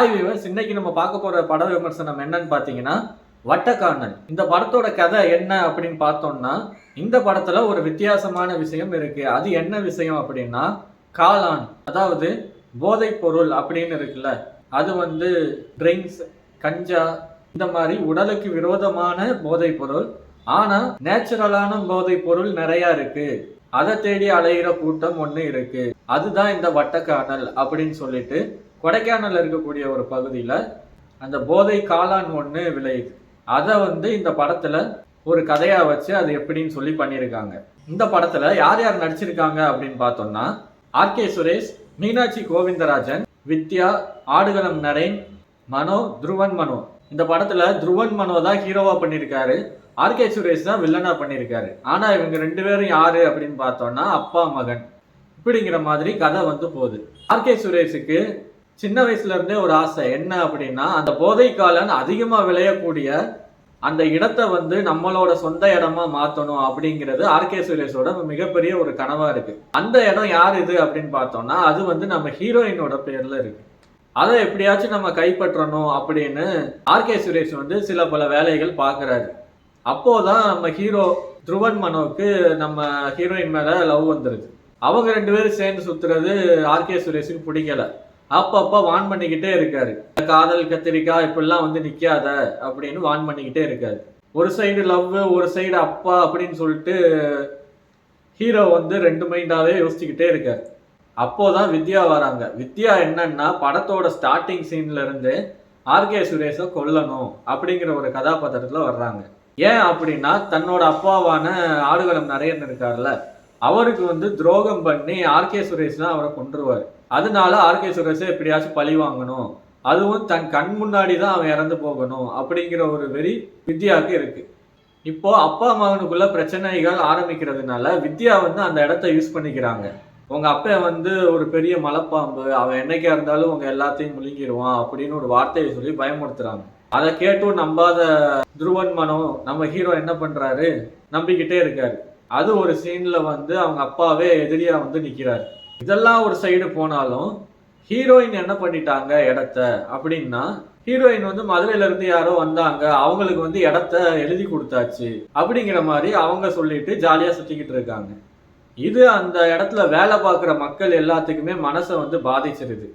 Hi viewers இன்னைக்கு நம்ம பார்க்க போகிற பட விமர்சனம் என்னன்னு பார்த்தீங்கன்னா வட்டக்கானல் இந்த படத்தோட கதை என்ன அப்படின்னு பார்த்தோம்னா இந்த படத்தில் ஒரு வித்தியாசமான விஷயம் இருக்கு. அது என்ன விஷயம் அப்படின்னா காளான். அதாவது போதைப் பொருள் அப்படின்னு இருக்குல்ல அது வந்து ட்ரிங்க்ஸ் கஞ்சா இந்த மாதிரி உடலுக்கு விரோதமான போதைப் பொருள். ஆனால் நேச்சுரலான போதைப் பொருள் நிறையா இருக்கு. அதை தேடி அலையிற கூட்டம் ஒன்று இருக்கு. அதுதான் இந்த வட்டக்கானல் அப்படின்னு சொல்லிட்டு கொடைக்கானல் இருக்கக்கூடிய ஒரு பகுதியில் அந்த போதை காளான் ஒன்று விளையுது. அதை வந்து இந்த படத்தில் ஒரு கதையாக வச்சு அது எப்படின்னு சொல்லி பண்ணியிருக்காங்க. இந்த படத்தில் யார் யார் நடிச்சிருக்காங்க அப்படின்னு பார்த்தோம்னா ஆர்கே சுரேஷ் மீனாட்சி கோவிந்தராஜன் வித்யா ஆடுகளம் நரேன் மனோ துருவன் மனோ. இந்த படத்துல துருவன் மனோ தான் ஹீரோவா பண்ணியிருக்காரு. ஆர்கே சுரேஷ் தான் வில்லனா பண்ணியிருக்காரு. ஆனா இவங்க ரெண்டு பேரும் யாரு அப்படின்னு பார்த்தோம்னா அப்பா மகன். இப்படிங்கிற மாதிரி கதை வந்து போகுது. ஆர்கே சுரேஷுக்கு சின்ன வயசுல இருந்தே ஒரு ஆசை. என்ன அப்படின்னா அந்த போதை காலன் அதிகமா விளையக்கூடிய அந்த இடத்த வந்து நம்மளோட சொந்த இடமா மாத்தணும் அப்படிங்கிறது ஆர்கே சுரேஷோட மிகப்பெரிய ஒரு கனவா இருக்கு. அந்த இடம் யார் இது அப்படின்னு பார்த்தோம்னா அது வந்து நம்ம ஹீரோயினோட பேர்ல இருக்கு. அதை எப்படியாச்சும் நம்ம கைப்பற்றணும் அப்படின்னு ஆர்கே சுரேஷ் வந்து சில பல வேலைகள் பார்க்கறாரு. அப்போதான் நம்ம ஹீரோ துருவன் மனோவுக்கு நம்ம ஹீரோயின் மேல லவ் வந்துருது. அவங்க ரெண்டு பேரும் சேர்ந்து சுத்துறது ஆர்கே சுரேஷுக்கு பிடிக்கல. அப்பப்போ வான் பண்ணிக்கிட்டே இருக்காரு. காதல் கத்திரிக்காய் இப்படிலாம் வந்து நிற்காத அப்படின்னு வான் பண்ணிக்கிட்டே இருக்காரு. ஒரு சைடு லவ் ஒரு சைடு அப்பா அப்படின்னு சொல்லிட்டு ஹீரோ வந்து ரெண்டு மைண்டாகவே யோசிச்சுக்கிட்டே இருக்கார். அப்போதான் வித்யா வராங்க. வித்யா என்னன்னா படத்தோட ஸ்டார்டிங் சீன்ல இருந்து ஆர்கே சுரேஷை கொல்லணும் அப்படிங்கிற ஒரு கதாபாத்திரத்துல வர்றாங்க. ஏன் அப்படின்னா தன்னோட அப்பாவான ஆடுகளம் நரேன் இருக்கார்ல அவருக்கு வந்து துரோகம் பண்ணி ஆர்கே சுரேஷ் தான் அவரை கொண்டுருவார் அதனால ஆர்கே சுரேஷை எப்படியாச்சும் பழி வாங்கணும். அதுவும் தன் கண் முன்னாடி தான் அவன் இறந்து போகணும் அப்படிங்கிற ஒரு வெறி வித்யாவுக்கு இருக்கு. இப்போ அப்பா மகனுக்குள்ள பிரச்சனைகள் ஆரம்பிக்கிறதுனால வித்யா வந்து அந்த இடத்த யூஸ் பண்ணிக்கிறாங்க. உங்க அப்பா வந்து ஒரு பெரிய மலைப்பாம்பு அவன் என்னைக்கா இருந்தாலும் உங்க எல்லாத்தையும் முழுங்கிடுவான் அப்படின்னு ஒரு வார்த்தையை சொல்லி பயமுறுத்துறாங்க. அதை கேட்டும் நம்பாத துருவன் மனோ நம்ம ஹீரோ என்ன பண்றாரு? நம்பிக்கிட்டே இருக்காரு. அது ஒரு சீன்ல வந்து அவங்க அப்பாவே எதிரியா வந்து நிக்கிறாரு. இதெல்லாம் ஒரு சைடு போனாலும் ஹீரோயின் என்ன பண்ணிட்டாங்க இடத்த அப்படின்னா ஹீரோயின் வந்து மதுரையில இருந்து யாரோ வந்தாங்க அவங்களுக்கு வந்து இடத்த எழுதி கொடுத்தாச்சு அப்படிங்கிற மாதிரி அவங்க சொல்லிட்டு ஜாலியா சுத்திக்கிட்டு இருக்காங்க. இது அந்த இடத்துல வேலை பார்க்குற மக்கள் எல்லாத்துக்குமே மனசை வந்து பாதிச்சிருது.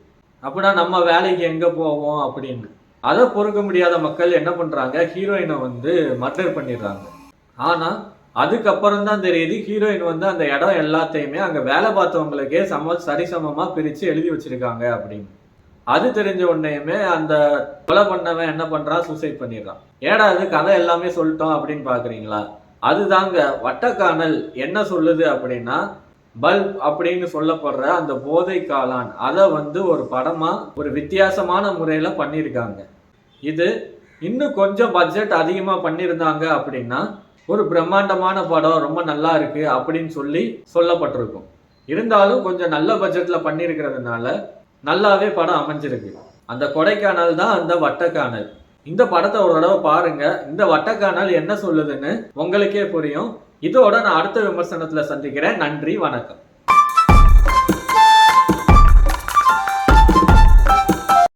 அப்படின்னா நம்ம வேலைக்கு எங்க போவோம் அப்படின்னு. அதை பொறுக்க முடியாத மக்கள் என்ன பண்றாங்க? ஹீரோயினை வந்து மர்டர் பண்ணிடுறாங்க. ஆனா அதுக்கப்புறம் தான் தெரியுது ஹீரோயின் வந்து அந்த இடம் எல்லாத்தையுமே அங்கே வேலை பார்த்தவங்களுக்கே சம சரிசமமாக பிரித்து எழுதி வச்சிருக்காங்க அப்படின்னு. அது தெரிஞ்ச உடனேயுமே அந்த கொலை பண்ணவன் என்ன பண்ணுறான் சூசைட் பண்ணிடுறான். ஏடா அது கதை எல்லாமே சொல்லிட்டோம் அப்படின்னு பார்க்குறீங்களா அதுதாங்க வட்டக்கானல் என்ன சொல்லுது அப்படின்னா பல்ப் அப்படின்னு சொல்லப்படுற அந்த போதை காளான் அதை வந்து ஒரு படமாக ஒரு வித்தியாசமான முறையில் பண்ணியிருக்காங்க. இது இன்னும் கொஞ்சம் பட்ஜெட் அதிகமாக பண்ணியிருந்தாங்க அப்படின்னா ஒரு பிரம்மாண்டமான படம் ரொம்ப நல்லா இருக்கு அப்படின்னு சொல்லி சொல்லப்பட்டிருக்கும். இருந்தாலும் கொஞ்சம் நல்ல பட்ஜெட்ல பண்ணியிருக்கிறதுனால நல்லாவே படம் அமைஞ்சிருக்கு. அந்த கொடைக்கானல் தான் அந்த வட்டக்கானல். இந்த படத்தை ஒரு தடவை பாருங்க. இந்த வட்டக்கானல் என்ன சொல்லுதுன்னு உங்களுக்கே புரியும். இதோட நான் அடுத்த விமர்சனத்துல சந்திக்கிறேன். நன்றி வணக்கம்.